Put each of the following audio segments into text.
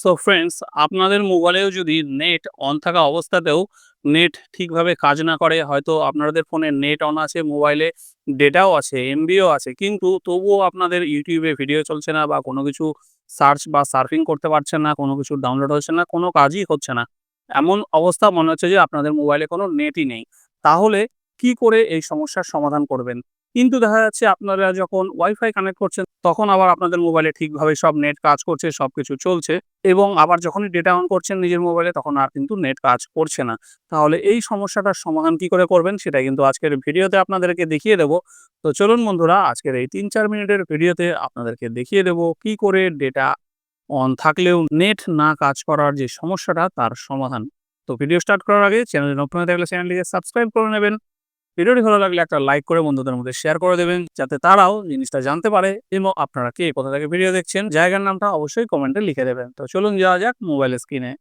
So friends আপনাদের মোবাইলেও যদি net on থাকা অবস্থাতেও নেট ঠিকভাবে কাজ না করে, হয়তো আপনাদের ফোনে নেট অন আছে মোবাইলে ডেটাও আছে এমবিও আছে, কিন্তু তবুও আপনাদের ইউটিউবে ভিডিও চলছে না বা কোনো কিছু সার্চ বা সার্ফিং করতে পারছেন না, কোনো কিছু ডাউনলোড হচ্ছে না, কোনো কাজই হচ্ছে না। এমন অবস্থা মনে হচ্ছে যে আপনাদের মোবাইলে কোনো নেটই নেই। তাহলে কি করে এই সমস্যার সমাধান করবেন? কিন্তু দেখা যাচ্ছে আপনারা যখন ওয়াইফাই কানেক্ট করছেন, তখন আবার আপনাদের মোবাইলে ঠিকভাবে সব নেট কাজ করছে, সবকিছু চলছে এবং আবার যখনই ডেটা অন করছেন নিজের মোবাইলে তখন আর কিন্তু নেট কাজ করছে না। তাহলে এই সমস্যাটার সমাধান কি করে করবেন, সেটা কিন্তু আজকের ভিডিওতে আপনাদেরকে দেখিয়ে দেবো। তো চলুন বন্ধুরা, আজকের এই তিন চার মিনিটের ভিডিওতে আপনাদেরকে দেখিয়ে দেবো কি করে ডেটা অন থাকলেও নেট না কাজ করার যে সমস্যাটা, তার সমাধান। তো ভিডিও স্টার্ট করার আগে চ্যানেলে নতুন থাকলে চ্যানেলটিকে সাবস্ক্রাইব করে নেবেন। ভিডিওটি ভালো লাগলে একটা লাইক করে বন্ধুদের মধ্যে শেয়ার করে দেবেন, যাতে তারাও জিনিসটা জানতে পারে এবং আপনারা কে, কোথা থেকে ভিডিও দেখছেন, জায়গার নামটা অবশ্যই কমেন্টে লিখে দেবেন। তো চলুন যাওয়া যাক মোবাইল স্ক্রিনে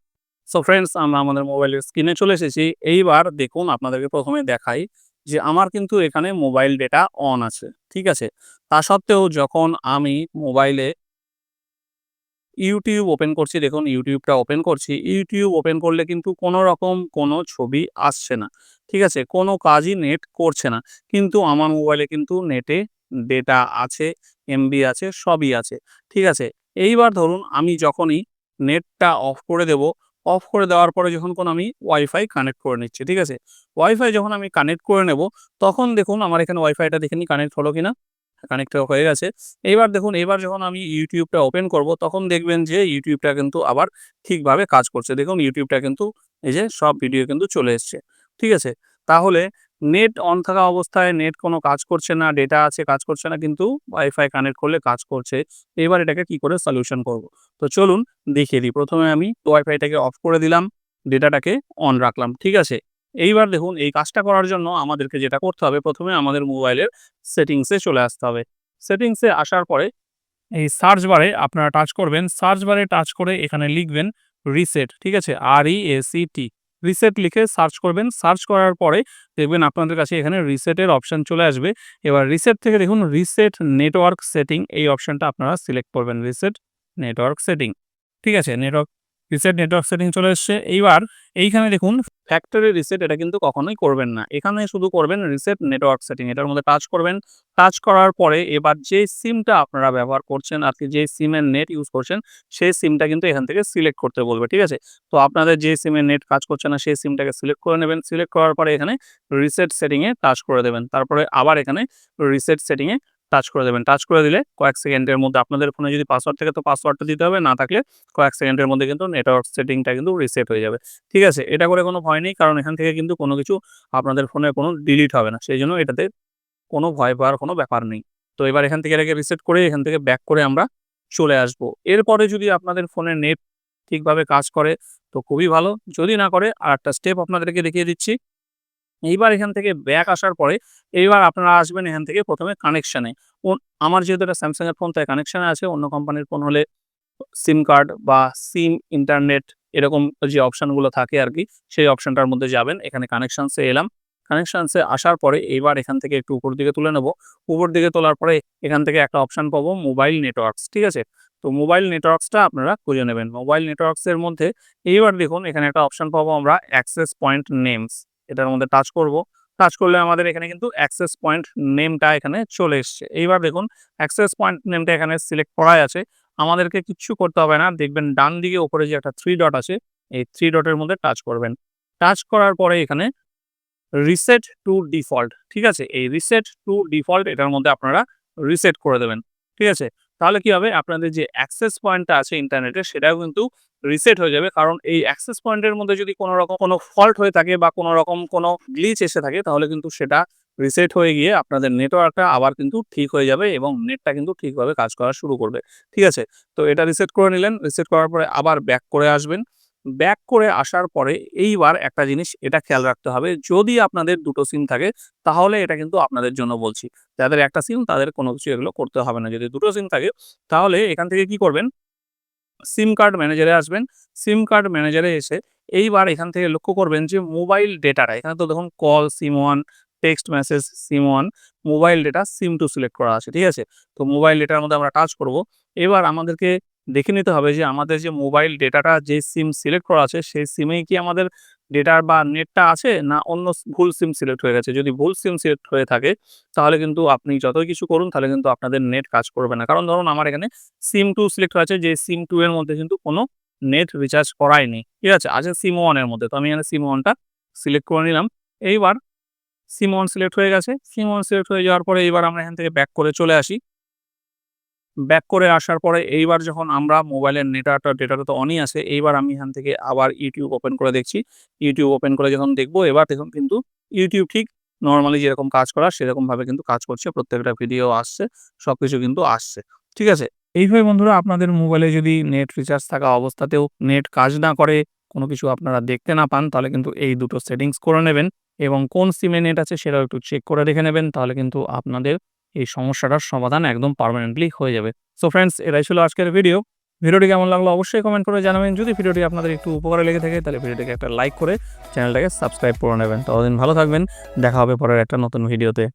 সো ফ্রেন্ডস আমরা আমাদের মোবাইলের স্ক্রিনে চলে এসেছি। এইবার দেখুন আপনাদেরকে প্রথমে দেখাই যে আমার কিন্তু এখানে মোবাইল ডেটা অন আছে, ঠিক আছে? তা সত্ত্বেও যখন আমি মোবাইলে ইউটিউব ওপেন করছি, দেখুন ইউটিউবটা ওপেন করছি। ইউটিউব ওপেন করলে কিন্তু কোনো রকম কোনো ছবি আসছে না, ঠিক আছে? কোনো কাজই নেট করছে না। কিন্তু আমার মোবাইলে কিন্তু নেটে ডেটা আছে এমবি আছে, সবই আছে, ঠিক আছে? এইবার ধরুন আমি যখনই নেটটা অফ করে দেব অফ করে দেওয়ার পরে যখন কোন আমি ওয়াইফাই কানেক্ট করে নিচ্ছি, ঠিক আছে? ওয়াইফাই যখন আমি কানেক্ট করে নেব, তখন দেখুন আমার এখানে ওয়াইফাইটা দেখে নিই কানেক্ট হলো কিনা? কানেক্ট হয়ে গেছে। এইবার দেখুন এবার যখন আমি ইউটিউবটা ওপেন করব, তখন দেখবেন যে ইউটিউবটা কিন্তু আবার ঠিকভাবে কাজ করছে। দেখুন, ইউটিউবটা কিন্তু এই যে সব ভিডিও কিন্তু চলে এসছে। ঠিক আছে? তাহলে নেট অন থাকা অবস্থায় নেট কোনো কাজ করছে না, ডেটা আছে, কাজ করছে না, কিন্তু ওয়াইফাই কানেক্ট করলে কাজ করছে। এবার এটাকে কি করে সলিউশন করব? তো চলুন দেখিয়ে দিই। প্রথমে আমি ওয়াইফাইটাকে অফ করে দিলাম, ডেটাটাকে অন রাখলাম। ঠিক আছে? এইবার দেখুন, এই কাজটা করার জন্য আমাদেরকে যেটা করতে হবে প্রথমে আমাদের মোবাইলের সেটিংসে চলে আসতে হবে। সেটিংসে আসার পরে এই সার্চ বারে আপনারা টাচ করবেন, সার্চ বারে টাচ করে এখানে লিখবেন রিসেট, ঠিক আছে? আর E A C T reset লিখে সার্চ করবেন। সার্চ করার পরে দেখবেন আপনাদের কাছে এখানে রিসেটের অপশান চলে আসবে। এবার রিসেট থেকে দেখুন, রিসেট নেটওয়ার্ক সেটিং, এই অপশানটা আপনারা সিলেক্ট করবেন, রিসেট নেটওয়ার্ক সেটিং, ঠিক আছে? নেটওয়ার্ক রিসেট নেটওয়ার্ক সেটিং চলে এসছে। এইবার এইখানে দেখুন ফ্যাক্টরি রিসেট এটা কিন্তু কখনোই করবেন না। এখানে শুধু করবেন রিসেট নেটওয়ার্ক সেটিং এটার মধ্যে টাচ করবেন। টাচ করার পরে এবার যে সিমটা আপনারা ব্যবহার করছেন আর কি যে সিমের নেট ইউজ করছেন, সেই সিমটা কিন্তু এখান থেকে সিলেক্ট করতে বলবে, ঠিক আছে? তো আপনাদের যে সিমের নেট কাজ করছে না, সেই সিমটাকে সিলেক্ট করে নেবেন। সিলেক্ট করার পরে এখানে রিসেট সেটিংয়ে টাচ করে দেবেন। তারপরে আবার এখানে রিসেট সেটিংয়ে টাচ করে দেবেন। টাচ করে দিলে কয়েক সেকেন্ডের মধ্যে আপনাদের ফোনে যদি পাসওয়ার্ড থাকে তো পাসওয়ার্ডটা দিতে হবে, না থাকলে কয়েক সেকেন্ডের মধ্যে কিন্তু নেটওয়ার্ক সেটিংটা কিন্তু রিসেট হয়ে যাবে। ঠিক আছে? এটা করে কোনো ভয় নেই কারণ এখান থেকে কিন্তু কোনো কিছু আপনাদের ফোনে কোনো ডিলিট হবে না। সেই জন্য এটাতে কোনো ভয় পাওয়ার কোনো ব্যাপার নেই। তো এবার এখান থেকে এটাকে রিসেট করে এখান থেকে ব্যাক করে আমরা চলে আসব। এরপরে যদি আপনাদের ফোনে নেট ঠিকভাবে কাজ করে, তো খুবই ভালো। যদি না করে আর একটা স্টেপ আপনাদেরকে দেখিয়ে দিচ্ছি। এইবার এখান থেকে ব্যাক আসার পরে এইবার আপনারা আসবেন এখান থেকে প্রথমে কানেকশানে আমার যেহেতু এটা স্যামসাংয়ের ফোন তাই কানেকশানে আছে। অন্য কোম্পানির ফোন হলে সিম কার্ড বা সিম ইন্টারনেট এরকম যে অপশানগুলো থাকে আর কি সেই অপশানটার মধ্যে যাবেন। এখানে কানেকশানসে এলাম। কানেকশানসে আসার পরে এইবার এখান থেকে একটু উপর দিকে তুলে নেব। উপর দিকে তোলার পরে এখান থেকে একটা অপশান পাবো মোবাইল নেটওয়ার্কস ঠিক আছে? তো মোবাইল নেটওয়ার্কসটা আপনারা খুঁজে নেবেন। মোবাইল নেটওয়ার্কসের মধ্যে এইবার দেখুন এখানে একটা অপশান পাবো আমরা অ্যাক্সেস পয়েন্ট নেমস এটার মধ্যে টাচ করব। টাচ করলে আমাদের এখানে কিন্তু অ্যাক্সেস পয়েন্ট নেমটা এখানে চলে এসছে। এইবার দেখুন অ্যাক্সেস পয়েন্ট নেমটা এখানে সিলেক্ট করাই আছে। আমাদেরকে কিচ্ছু করতে হবে না। দেখবেন ডান দিকে ওপরে যে একটা থ্রি ডট আছে, এই থ্রি ডটের মধ্যে টাচ করবেন। টাচ করার পরে এখানে রিসেট টু ডিফল্ট ঠিক আছে? এই রিসেট টু ডিফল্ট এটার মধ্যে আপনারা রিসেট করে দেবেন, ঠিক আছে? তাহলে কি হবে? আপনাদের যে অ্যাক্সেস পয়েন্টটা আছে ইন্টারনেটে সেটাও কিন্তু রিসেট হয়ে যাবে। কারণ এই অ্যাক্সেস পয়েন্টের মধ্যে যদি কোনো রকম কোনো ফল্ট হয়ে থাকে বা কোনো রকম কোনো গ্লিচ এসে থাকে, তাহলে কিন্তু সেটা রিসেট হয়ে গিয়ে আপনাদের নেটওয়ার্কটা আবার কিন্তু ঠিক হয়ে যাবে এবং নেটটা কিন্তু ঠিকভাবে কাজ করা শুরু করবে। ঠিক আছে? তো এটা রিসেট করে নিলেন। রিসেট করার পরে আবার ব্যাক করে আসবেন। ব্যাক করে আসার পরে এইবার একটা জিনিস এটা খেয়াল রাখতে হবে। যদি আপনাদের দুটো সিম থাকে, তাহলে এটা কিন্তু আপনাদের জন্য বলছি। যাদের একটা সিম তাদের কোনো কিছু এগুলো করতে হবে না। যদি দুটো সিম থাকে, তাহলে এখান থেকে কি করবেন? সিম কার্ড ম্যানেজারে আসবেন। সিম কার্ড ম্যানেজারে এসে এইবার এখান থেকে লক্ষ্য করবেন যে মোবাইল ডেটাটা এখানে তো দেখুন call SIM one text message SIM one mobile data SIM two select করা আছে, ঠিক আছে? তো মোবাইল ডেটার মধ্যে আমরা টাচ করব। এবার আমাদেরকে দেখে নিতে হবে যে আমাদের যে মোবাইল ডেটাটা যে সিম সিলেক্ট করা আছে, সেই সিমেই কি আমাদের ডেটা বা নেটটা আছে না অন্য ভুল সিম সিলেক্ট হয়ে গেছে। যদি ভুল সিম সিলেক্ট হয়ে থাকে, তাহলে কিন্তু আপনি যতই কিছু করুন, তাহলে কিন্তু আপনাদের নেট কাজ করবে না। কারণ ধরুন আমার এখানে সিম টু সিলেক্ট হয়ে আছে যে সিম টু এর মধ্যে কিন্তু কোনো নেট রিচার্জ করাই নেই। ঠিক আছে? আছে সিম 1 এর মধ্যে। তো আমি এখানে সিম ওয়ানটা সিলেক্ট করে নিলাম। এইবার সিম 1 সিলেক্ট হয়ে গেছে। সিম 1 সিলেক্ট হয়ে যাওয়ার পরে এইবার আমরা এখান থেকে ব্যাক করে চলে আসি। ব্যাক করে আসার পরে এইবার যখন আমরা মোবাইলের নেটাটা ডেটাটা তো অনই আছে। এইবার আমি এখান থেকে আবার ইউটিউব ওপেন করে দেখছি। ইউটিউব ওপেন করে যখন দেখব এবার দেখুন কিন্তু ইউটিউব ঠিক নর্মালি যেরকম কাজ করার সেরকমভাবে কিন্তু কাজ করছে। প্রত্যেকটা ভিডিও আসছে। সবকিছু কিন্তু আসছে। ঠিক আছে? এইভাবে বন্ধুরা আপনাদের মোবাইলে যদি নেট রিচার্জ থাকা অবস্থাতেও নেট কাজ না করে, কোনো কিছু আপনারা দেখতে না পান তাহলে কিন্তু এই দুটো সেটিংস করে নেবেন এবং কোন সিমে নেট আছে সেটাও একটু চেক করে রেখে নেবেন। তাহলে কিন্তু আপনাদের এই সমস্যাটার সমাধান একদম পারমানেন্টলি হয়ে যাবে। সো ফ্রেন্ডস এটাই ছিল আজকের ভিডিও। ভিডিওটি কেমন লাগল অবশ্যই কমেন্ট করে জানাবেন। যদি ভিডিওটি আপনাদের একটু উপকারে লেগে থাকে, তাহলে ভিডিওটিকে একটা লাইক করে চ্যানেলটাকে সাবস্ক্রাইব করে নেবেন। ততদিন ভালো থাকবেন। দেখা হবে পরের একটা নতুন ভিডিওতে।